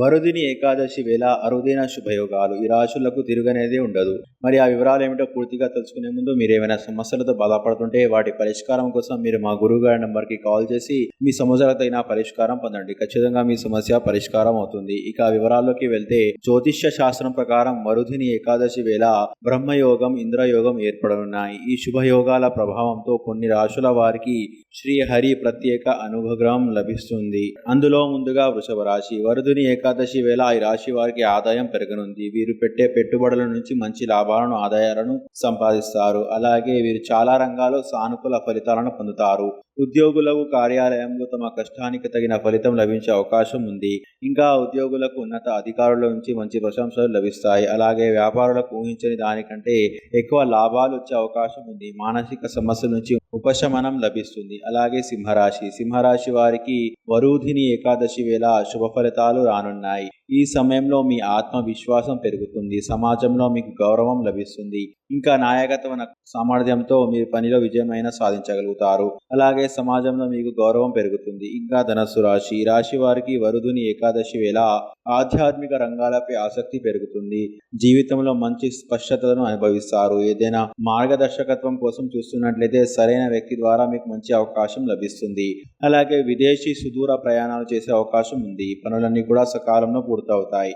వరుదిని ఏకాదశి వేళ అరుదైన శుభయోగాలు ఈ రాశులకు తిరుగనేది ఉండదు. మరి ఆ వివరాలు ఏమిటో పూర్తిగా తెలుసుకునే ముందు మీరు ఏమైనా సమస్యలతో బాధపడుతుంటే వాటి పరిష్కారం కోసం మీరు మా గురువు గారి నంబర్కి కాల్ చేసి మీ సమస్యలకు తగిన పరిష్కారం పొందండి. ఖచ్చితంగా మీ సమస్య పరిష్కారం అవుతుంది. ఇక వివరాల్లోకి వెళ్తే జ్యోతిష్య శాస్త్రం ప్రకారం వరుధిని ఏకాదశి వేళ బ్రహ్మయోగం ఇంద్రయోగం ఏర్పడనున్నాయి. ఈ శుభయోగాల ప్రభావంతో కొన్ని రాశుల వారికి శ్రీహరి ప్రత్యేక అనుగ్రహం లభిస్తుంది. అందులో ముందుగా వృషభ రాశి. వరుదుని ఏకాదశి వేళ ఈ రాశి వారికి ఆదాయం పెరగనుంది. వీరు పెట్టే పెట్టుబడుల నుంచి మంచి లాభాలను ఆదాయాలను సంపాదిస్తారు. అలాగే వీరు చాలా రంగాల్లో సానుకూల ఫలితాలను పొందుతారు. ఉద్యోగులకు కార్యాలయంలో తమ కష్టానికి తగిన ఫలితం లభించే అవకాశం ఉంది. ఇంకా ఉద్యోగులకు ఉన్నత అధికారుల నుంచి మంచి ప్రశంసలు లభిస్తాయి. అలాగే వ్యాపారులకు ఊహించని దానికంటే ఎక్కువ లాభాలు వచ్చే అవకాశం ఉంది. మానసిక సమస్యల నుంచి ఉపశమనం లభిస్తుంది. అలాగే సింహరాశి. సింహరాశి వారికి వరుధిని ఏకాదశి వేళ శుభ ఫలితాలు రానున్నాయి. one night. ఈ సమయంలో మీ ఆత్మవిశ్వాసం పెరుగుతుంది సమాజంలో మీకు గౌరవం లభిస్తుంది. ఇంకా నాయకత్వ సామర్థ్యంతో మీరు పనిలో విజయమైన సాధించగలుగుతారు. అలాగే సమాజంలో మీకు గౌరవం పెరుగుతుంది. ఇంకా ధనస్సు రాశి రాశి వారికి వరుదుని ఏకాదశి వేళ ఆధ్యాత్మిక రంగాలపై ఆసక్తి పెరుగుతుంది. జీవితంలో మంచి స్పష్టతను అనుభవిస్తారు. ఏదైనా మార్గదర్శకత్వం కోసం చూస్తున్నట్లయితే సరైన వ్యక్తి ద్వారా మీకు మంచి అవకాశం లభిస్తుంది. అలాగే విదేశీ సుదూర ప్రయాణాలు చేసే అవకాశం ఉంది. పనులన్నీ కూడా సకాలంలో పూర్తవుతాయి